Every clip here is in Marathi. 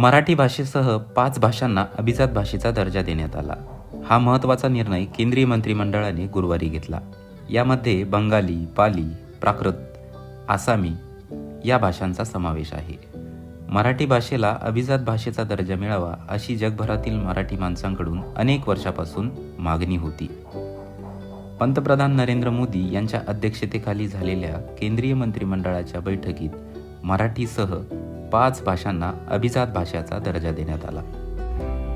मराठी भाषेसह पाच भाषांना अभिजात भाषेचा दर्जा देण्यात आला. हा महत्त्वाचा निर्णय केंद्रीय मंत्रिमंडळाने गुरुवारी घेतला. यामध्ये बंगाली पाली प्राकृत आसामी या भाषांचा समावेश आहे. मराठी भाषेला अभिजात भाषेचा दर्जा मिळावा अशी जगभरातील मराठी माणसांकडून अनेक वर्षापासून मागणी होती. पंतप्रधान नरेंद्र मोदी यांच्या अध्यक्षतेखाली झालेल्या केंद्रीय मंत्रिमंडळाच्या बैठकीत मराठीसह पाच भाषांना अभिजात भाषेचा दर्जा देण्यात आला.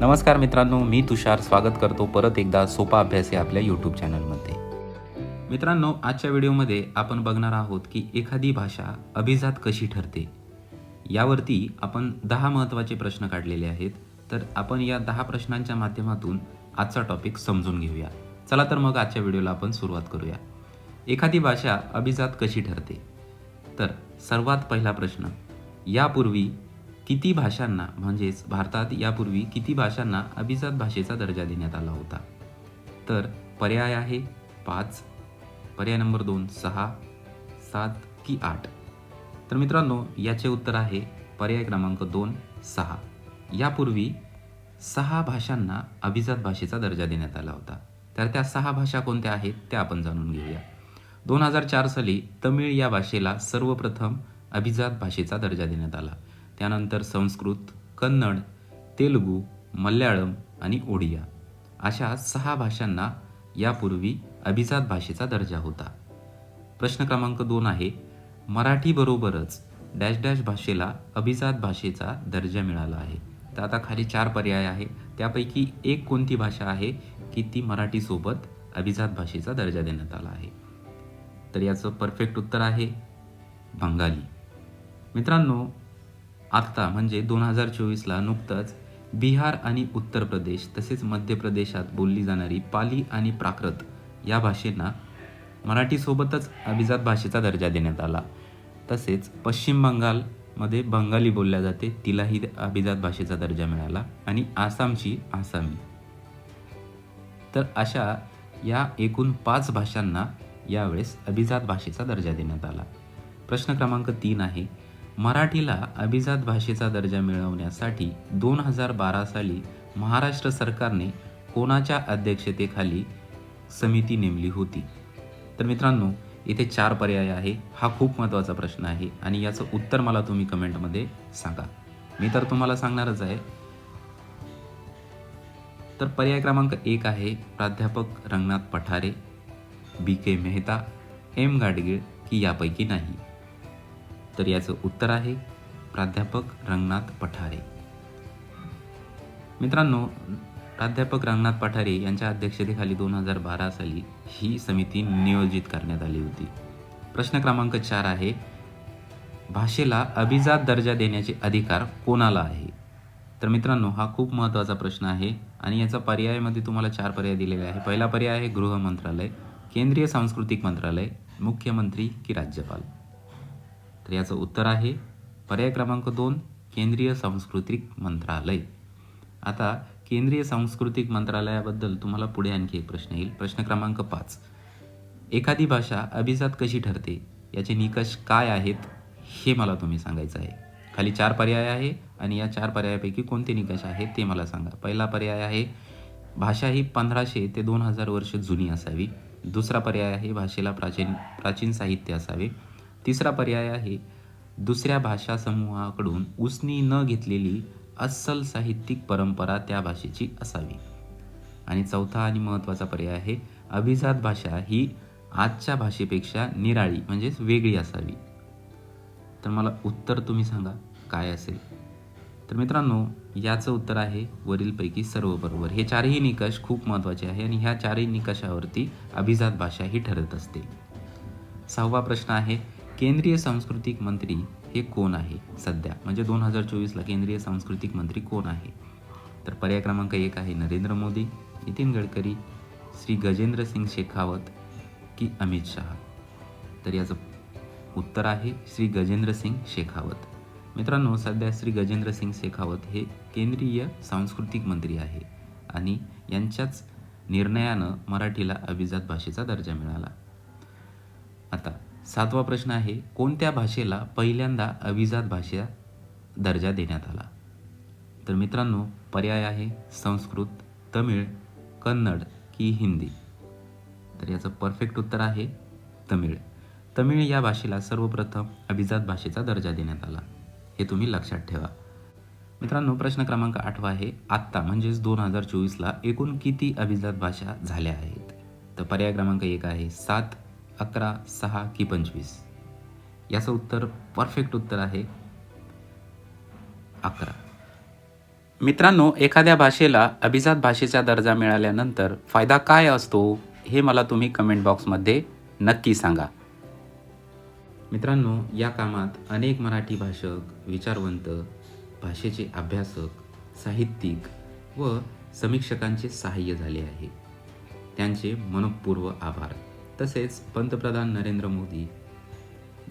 नमस्कार मित्रांनो मी तुषार. स्वागत करतो परत एकदा सोपा अभ्यास या आपल्या यूट्यूब चॅनलमध्ये मित्रांनो आजच्या व्हिडिओमध्ये आपण बघणार आहोत की एखादी भाषा अभिजात कशी ठरते? यावरती आपण दहा महत्त्वाचे प्रश्न काढलेले आहेत. तर आपण या दहा प्रश्नांच्या माध्यमातून आजचा टॉपिक समजून घेऊया. चला तर मग आजच्या व्हिडिओला आपण सुरुवात करूया. एखादी भाषा अभिजात कशी ठरते? तर सर्वात पहिला प्रश्न यापूर्वी किती भाषांना म्हणजेच भारतात यापूर्वी किती भाषांना अभिजात भाषेचा दर्जा देण्यात आला होता? तर पर्याय आहे पाच. पर्याय नंबर दोन सहा. सात की आठ. तर मित्रांनो याचे उत्तर आहे पर्याय क्रमांक दोन सहा. यापूर्वी सहा भाषांना अभिजात भाषेचा दर्जा देण्यात आला होता. तर त्या सहा भाषा कोणत्या आहेत त्या आपण जाणून घेऊया. दोन हजार चार साली तमिळ या भाषेला सर्वप्रथम अभिजात भाषेचा दर्जा देण्यात आला. त्यानंतर संस्कृत कन्नड तेलुगू मल्याळम आणि ओडिया अशा सहा भाषांना यापूर्वी अभिजात भाषेचा दर्जा होता. प्रश्न क्रमांक दोन आहे मराठीबरोबरच डॅश डॅश भाषेला अभिजात भाषेचा दर्जा मिळाला आहे. तर आता खाली चार पर्याय आहे. त्यापैकी एक कोणती भाषा आहे की ती मराठीसोबत अभिजात भाषेचा दर्जा देण्यात आला आहे? तर याचं परफेक्ट उत्तर आहे बंगाली. मित्रांनो आत्ता म्हणजे दोन हजार चोवीसला नुकतंच बिहार आणि उत्तर प्रदेश तसेच मध्य प्रदेशात बोलली जाणारी पाली आणि प्राकृत या भाषेंना मराठीसोबतच अभिजात भाषेचा दर्जा देण्यात आला. तसेच पश्चिम बंगालमध्ये बंगाली बोलल्या जाते तिलाही अभिजात भाषेचा दर्जा मिळाला आणि आसामची आसामी. तर अशा या एकूण पाच भाषांना यावेळेस अभिजात भाषेचा दर्जा देण्यात आला. प्रश्न क्रमांक तीन आहे मराठीला अभिजात भाषेचा दर्जा मिळवण्यासाठी दोन हजार बारा साली महाराष्ट्र सरकारने कोणाच्या अध्यक्षतेखाली समिती नेमली होती? तर मित्रांनो इथे चार पर्याय आहे. हा खूप महत्त्वाचा प्रश्न आहे आणि याचं उत्तर मला तुम्ही कमेंटमध्ये सांगा. मी तर तुम्हाला सांगणारच आहे. तर पर्याय क्रमांक एक आहे प्राध्यापक Ranganath Pathare B K Mehta M Gadgil की यापैकी नाही. तर याचं उत्तर आहे प्राध्यापक रंगनाथ पठारे. मित्रांनो प्राध्यापक रंगनाथ पठारे यांच्या अध्यक्षतेखाली दोन हजार बारा साली ही समिती नियोजित करण्यात आली होती. प्रश्न क्रमांक चार आहे भाषेला अभिजात दर्जा देण्याचे अधिकार कोणाला आहे? तर मित्रांनो हा खूप महत्त्वाचा प्रश्न आहे आणि याचा पर्यायामध्ये तुम्हाला चार पर्याय दिलेले आहे पहिला पर्याय आहे गृह मंत्रालय केंद्रीय सांस्कृतिक मंत्रालय मुख्यमंत्री की राज्यपाल. तर याचं उत्तर आहे पर्याय क्रमांक दोन केंद्रीय सांस्कृतिक मंत्रालय. आता केंद्रीय सांस्कृतिक मंत्रालयाबद्दल तुम्हाला पुढे आणखी एक प्रश्न येईल. प्रश्न क्रमांक पाच. एखादी भाषा अभिजात कशी ठरते? याचे निकष काय आहेत? हे मला तुम्ही सांगायचं आहे. खाली चार पर्याय आहे आणि या चार पर्यायापैकी कोणते निकष आहेत ते मला सांगा. पहिला पर्याय आहे भाषा ही पंधराशे ते दोन हजार वर्ष जुनी असावी. दुसरा पर्याय आहे भाषेला प्राचीन प्राचीन साहित्य असावे. तिसरा पर्याय आहे दुसऱ्या भाषा समूहाकडून उसनी न घेतलेली अस्सल साहित्यिक परंपरा त्या भाषेची असावी. आणि चौथा आणि महत्त्वाचा पर्याय आहे अभिजात भाषा ही आजच्या भाषेपेक्षा निराळी म्हणजेच वेगळी असावी. तर मला उत्तर तुम्ही सांगा काय असेल? तर मित्रांनो याचं उत्तर आहे वरीलपैकी सर्व बरोबर. हे चारही निकष खूप महत्त्वाचे आहे आणि ह्या चारही निकषावरती अभिजात भाषा ही ठरत असते. सहावा प्रश्न आहे केंद्रीय सांस्कृतिक मंत्री हे कोण आहे सध्या? म्हणजे दोन हजार चोवीसला केंद्रीय सांस्कृतिक मंत्री कोण आहे? तर पर्याय क्रमांक एक आहे नरेंद्र मोदी नितीन गडकरी श्री गजेंद्र सिंग शेखावत की अमित शहा? तर याचं उत्तर आहे श्री गजेंद्र सिंग शेखावत. मित्रांनो सध्या श्री गजेंद्र सिंग शेखावत हे केंद्रीय सांस्कृतिक मंत्री आहे आणि यांच्याच निर्णयानं मराठीला अभिजात भाषेचा दर्जा मिळाला. आता सातवा प्रश्न आहे कोणत्या भाषेला पहिल्यांदा अभिजात भाषा दर्जा देण्यात आला? तर मित्रांनो पर्याय आहे संस्कृत तमिळ कन्नड की हिंदी. तर याचं परफेक्ट उत्तर आहे तमिळ. तमिळ या भाषेला सर्वप्रथम अभिजात भाषेचा दर्जा देण्यात आला. हे तुम्ही लक्षात ठेवा. मित्रांनो प्रश्न क्रमांक आठवा आहे आत्ता म्हणजेच दोन हजार चोवीसला एकूण किती अभिजात भाषा झाल्या आहेत? तर पर्याय क्रमांक एक आहे सात अकरा सहा की पंचवीस? याचं उत्तर परफेक्ट उत्तर आहे अकरा. मित्रांनो एखाद्या भाषेला अभिजात भाषेचा दर्जा मिळाल्यानंतर फायदा काय असतो हे मला तुम्ही कमेंट बॉक्समध्ये नक्की सांगा. मित्रांनो या कामात अनेक मराठी भाषक विचारवंत भाषेचे अभ्यासक साहित्यिक व समीक्षकांचे सहाय्य झाले आहे. त्यांचे मनपूर्व आभार. तसेच पंतप्रधान नरेंद्र मोदी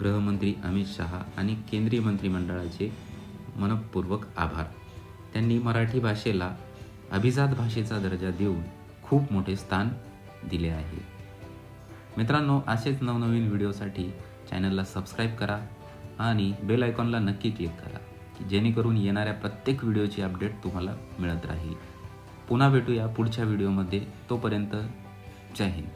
गृहमंत्री अमित शहा आणि केंद्रीय मंत्रिमंडळाचे मनपूर्वक आभार. त्यांनी मराठी भाषेला अभिजात भाषेचा दर्जा देऊन खूप मोठे स्थान दिले आहे. मित्रांनो असेच नवनवीन व्हिडिओसाठी चॅनलला सबस्क्राईब करा आणि बेल आयकॉनला नक्की क्लिक करा की जेणेकरून येणाऱ्या प्रत्येक व्हिडिओची अपडेट तुम्हाला मिळत राहील. पुन्हा भेटूया पुढच्या व्हिडिओमध्ये. तोपर्यंत जय हिंद.